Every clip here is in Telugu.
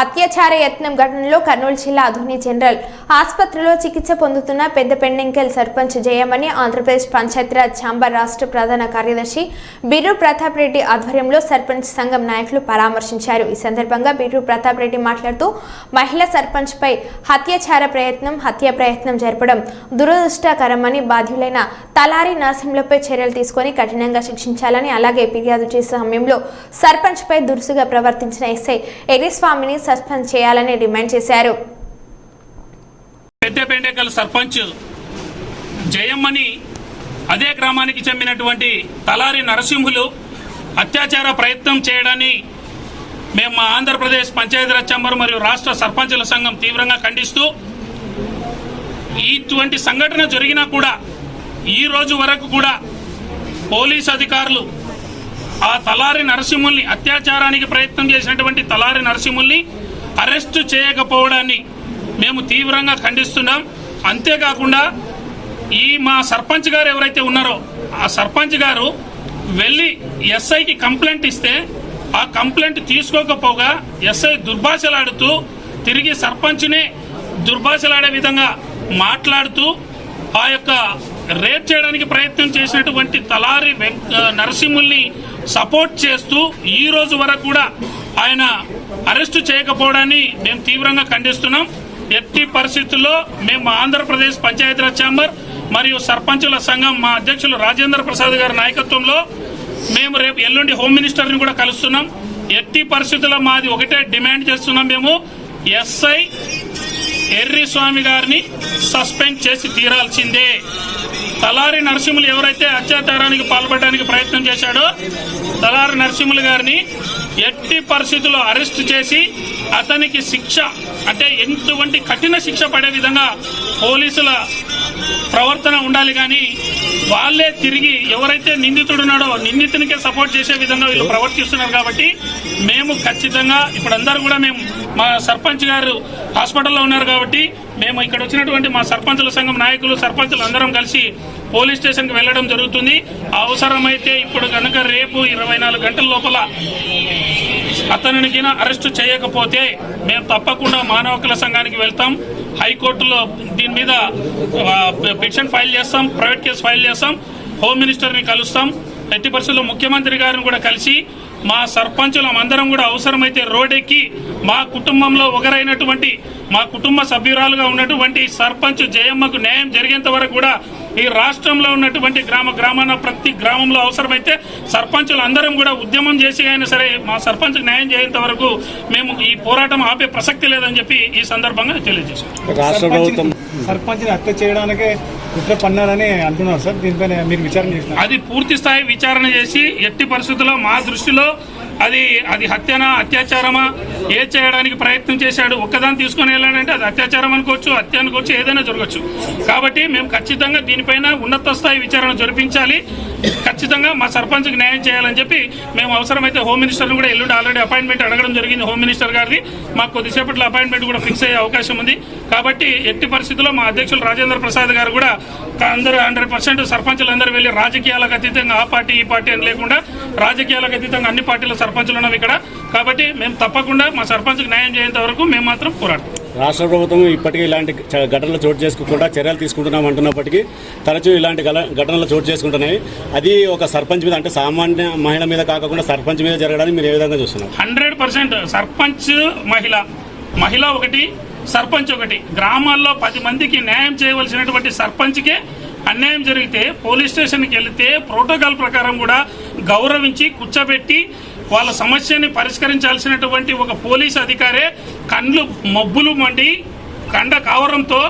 అత్యాచార యత్నం ఘటనలో కర్నూలు జిల్లా అధోని జనరల్ ఆసుపత్రిలో చికిత్స పొందుతున్న పెద్ద పెండింకెల్ సర్పంచ్ జయమని ఆంధ్రప్రదేశ్ పంచాయతీరాజ్ ఛాంబర్ రాష్ట్ర ప్రధాన కార్యదర్శి బిర్రు ప్రతాప్ రెడ్డి ఆధ్వర్యంలో సర్పంచ్ సంఘం నాయకులు పరామర్శించారు. ఈ సందర్భంగా బిర్రు ప్రతాప్ రెడ్డి మాట్లాడుతూ మహిళా సర్పంచ్ పై హత్యాచార ప్రయత్నం హత్య ప్రయత్నం జరపడం దురదృష్టకరమని బాధ్యులైన తలారి నరసింహులపై చర్యలు తీసుకొని కఠినంగా శిక్షించాలని అలాగే ఫిర్యాదు చేసే సమయంలో సర్పంచ్ పై దురుసుగా ప్రవర్తించిన ఎస్ఐ ఎరిస్వామిని సస్పెండ్ చేయాలని డిమాండ్ చేశారు. పెద్దపేండేకల్ సర్పంచ్ జయమ్మని అదే గ్రామానికి చెందినటువంటి తలారి నరసింహులు అత్యాచార ప్రయత్నం చేయడాన్ని మేము మా ఆంధ్రప్రదేశ్ పంచాయతీరాజ్ ఛాంబర్ మరియు రాష్ట్ర సర్పంచుల సంఘం తీవ్రంగా ఖండిస్తూ ఇటువంటి సంఘటన జరిగినా కూడా ఈ రోజు వరకు కూడా పోలీస్ అధికారులు ఆ తలారి నరసింహుల్ని అత్యాచారానికి ప్రయత్నం చేసినటువంటి తలారి నరసింహుల్ని అరెస్టు చేయకపోవడాన్ని మేము తీవ్రంగా ఖండిస్తున్నాం. అంతేకాకుండా ఈ మా సర్పంచ్ గారు ఎవరైతే ఉన్నారో ఆ సర్పంచ్ గారు వెళ్ళి ఎస్ఐకి కంప్లైంట్ ఇస్తే ఆ కంప్లైంట్ తీసుకోకపోగా ఎస్ఐ దుర్భాషలాడుతూ తిరిగి సర్పంచ్నే దుర్భాషలాడే విధంగా మాట్లాడుతూ ఆ యొక్క రేప్ చేయడానికి ప్రయత్నం చేసినటువంటి తలారి వెంక నరసింహుల్ని సపోర్ట్ చేస్తూ ఈ రోజు వరకు కూడా ఆయన అరెస్టు చేయకపోవడాన్ని మేము తీవ్రంగా ఖండిస్తున్నాం. ఎట్టి పరిస్థితుల్లో మేము ఆంధ్రప్రదేశ్ పంచాయతీరాజ్ ఛాంబర్ మరియు సర్పంచుల సంఘం మా అధ్యక్షులు రాజేంద్ర ప్రసాద్ గారి నాయకత్వంలో మేము రేపు ఎల్లుండి హోమ్ మినిస్టర్ని కూడా కలుస్తున్నాం. ఎట్టి పరిస్థితుల్లో మాది ఒకటే డిమాండ్ చేస్తున్నాం మేము. ఎస్ఐ ఎర్రి స్వామి గారిని సస్పెండ్ చేసి తీరాల్సిందే. తలారి నరసింహులు ఎవరైతే అత్యాచారానికి పాల్పడడానికి ప్రయత్నం చేశాడో తలారి నరసింహులు గారిని ఎట్టి పరిస్థితుల్లో అరెస్ట్ చేసి అతనికి శిక్ష అంటే ఎటువంటి కఠిన శిక్ష పడే విధంగా పోలీసుల ప్రవర్తన ఉండాలి కానీ వాళ్ళే తిరిగి ఎవరైతే నిందితుడు ఉన్నాడో నిందితునికే సపోర్ట్ చేసే విధంగా వీళ్ళు ప్రవర్తిస్తున్నారు కాబట్టి మేము ఖచ్చితంగా ఇప్పుడు అందరూ కూడా మేము మా సర్పంచ్ గారు హాస్పిటల్లో ఉన్నారు కాబట్టి మేము ఇక్కడ వచ్చినటువంటి మా సర్పంచుల సంఘం నాయకులు సర్పంచులు అందరం కలిసి పోలీస్ స్టేషన్కి వెళ్ళడం జరుగుతుంది. అవసరమైతే ఇప్పుడు కనుక రేపు ఇరవై నాలుగు గంటల లోపల అతనికి అరెస్ట్ చేయకపోతే మేము తప్పకుండా మానవ హక్కుల సంఘానికి వెళ్తాం. హైకోర్టులో దీని మీద పిటిషన్ ఫైల్ చేస్తాం ప్రైవేట్ కేసు ఫైల్ చేస్తాం హోమ్ మినిస్టర్ని కలుస్తాం. ఎట్టి పరిస్థితుల్లో ముఖ్యమంత్రి గారిని కూడా కలిసి మా సర్పంచులం అందరం కూడా అవసరమైతే రోడ్డెక్కి మా కుటుంబంలో ఒకరైనటువంటి మా కుటుంబ సభ్యురాలుగా ఉన్నటువంటి సర్పంచ్ జయమ్మకు న్యాయం జరిగేంత వరకు కూడా ఈ రాష్ట్రంలో ఉన్నటువంటి గ్రామ గ్రామాన ప్రతి గ్రామంలో అవసరమైతే సర్పంచులు అందరం కూడా ఉద్యమం చేసి అయినా సరే మా సర్పంచ్ న్యాయం చేయేంత వరకు మేము ఈ పోరాటం ఆపే ప్రసక్తి లేదని చెప్పి ఈ సందర్భంగా ప్రభుత్వం సర్పంచ్ హత్య చేయడానికే కుట్ర పన్నారని అంటున్నారు సార్. దీనిపైన మీరు విచారణ చేసిన అది పూర్తి స్థాయి విచారణ చేసి ఎట్టి పరిస్థితుల్లో మా దృష్టిలో అది అది హత్యనా అత్యాచారమా? ఏ చేయడానికి ప్రయత్నం చేశాడు? ఒక్కదాన్ని తీసుకొని వెళ్ళాడంటే అది అత్యాచారం అనుకోవచ్చు హత్య అనుకోవచ్చు ఏదైనా జరగచ్చు. కాబట్టి మేము ఖచ్చితంగా దీనిపైన ఉన్నత స్థాయి విచారణ జరిపించాలి. ఖచ్చితంగా మా సర్పంచ్కి న్యాయం చేయాలని చెప్పి మేము అవసరమైతే హోమ్ మినిస్టర్ని కూడా ఎల్లుండి ఆల్రెడీ అపాయింట్మెంట్ అడగడం జరిగింది హోమ్ మినిస్టర్ గారిది. మాకు కొద్దిసేపట్లో అపాయింట్మెంట్ కూడా ఫిక్స్ అయ్యే అవకాశం ఉంది. కాబట్టి ఎట్టి పరిస్థితుల్లో మా అధ్యక్షులు రాజేంద్ర ప్రసాద్ గారు కూడా అందరూ హండ్రెడ్ పర్సెంట్ సర్పంచులు అందరూ వెళ్ళి రాజకీయాలకు అతీతంగా ఆ పార్టీ ఈ పార్టీ అని లేకుండా రాజకీయాలకు అతీతంగా అన్ని పార్టీల సర్పంచులు ఉన్నాం ఇక్కడ. కాబట్టి మేము తప్పకుండా మా సర్పంచ్కి న్యాయం చేయేంత వరకు మేము మాత్రం పోరాడతాం. రాష్ట్ర ప్రభుత్వం ఇప్పటికీ ఇలాంటి ఘటనలు చోటు చేసుకోకుండా చర్యలు తీసుకుంటున్నాం అంటున్నప్పటికీ తరచూ ఇలాంటి ఘటనలు చోటు చేసుకుంటున్నాయి. అది ఒక సర్పంచ్ మీద అంటే సామాన్య మహిళ మీద కాకుండా సర్పంచ్ మీద జరగడానికి మీరు ఏ విధంగా చూస్తున్నారు హండ్రెడ్ పర్సెంట్ సర్పంచ్ మహిళ మహిళ ఒకటి సర్పంచ్ ఒకటి. గ్రామాల్లో పది మందికి న్యాయం చేయవలసినటువంటి సర్పంచ్కే అన్యాయం జరిగితే పోలీస్ స్టేషన్కి వెళితే ప్రోటోకాల్ ప్రకారం కూడా గౌరవించి కూర్చోబెట్టి వాళ్ళ సమస్యని పరిష్కరించాల్సినటువంటి ఒక పోలీస్ అధికారే కండ్లు మబ్బులు మండి కండ కావరంతో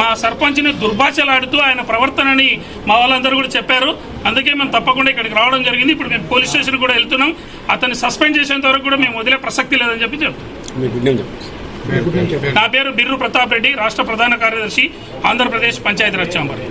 మా సర్పంచ్ని దుర్భాషలాడుతూ ఆయన ప్రవర్తనని మా వాళ్ళందరూ కూడా చెప్పారు. అందుకే మేము తప్పకుండా ఇక్కడికి రావడం జరిగింది. ఇప్పుడు మేము పోలీస్ స్టేషన్ కూడా వెళ్తున్నాం. అతన్ని సస్పెండ్ చేసేంత వరకు కూడా మేము వదిలే ప్రసక్తి లేదని చెప్పి చెప్పండి. నా పేరు బిర్రు ప్రతాప్ రెడ్డి రాష్ట్ర ప్రధాన కార్యదర్శి ఆంధ్రప్రదేశ్ పంచాయతీరాజ్ ఛాంబర్.